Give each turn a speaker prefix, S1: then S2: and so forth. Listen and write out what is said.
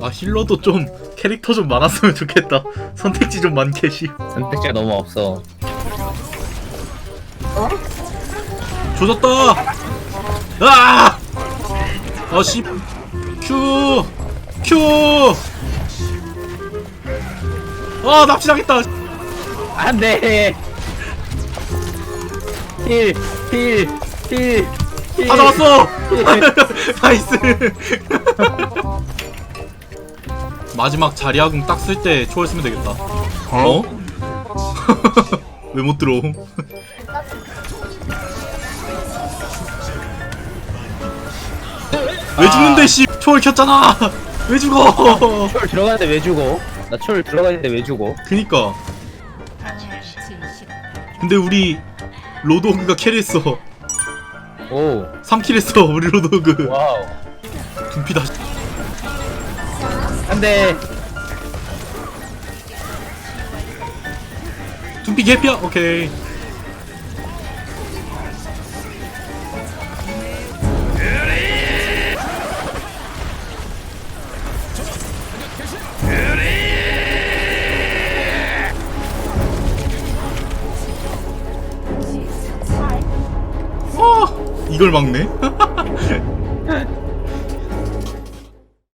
S1: 아 힐러도 좀 캐릭터 좀 많았으면 좋겠다 선택지 좀 많게 씨
S2: 선택지가 너무 없어.
S1: 조졌다 아! 아씨 큐! 큐! 아 납치당했다
S2: 안 돼! 힐, 힐, 힐, 힐.
S1: 다 잡았어! 나이스 마지막 자리아궁 딱 쓸 때 초월 쓰면 되겠다 어? 왜 못 들어옴? 왜 죽는데 씨 초월 켰잖아 왜 죽어
S2: 초를 들어가는데 왜 죽어? 나 초를 들어가는데 왜 죽어?
S1: 그니까. 근데 우리 로드호그가 캐리했어
S2: 오,
S1: 3킬 했어 우리 로드호그.
S2: 와우.
S1: 둠피다.
S2: 안 돼!
S1: 둠피 개피야? 오케이 이걸 막네?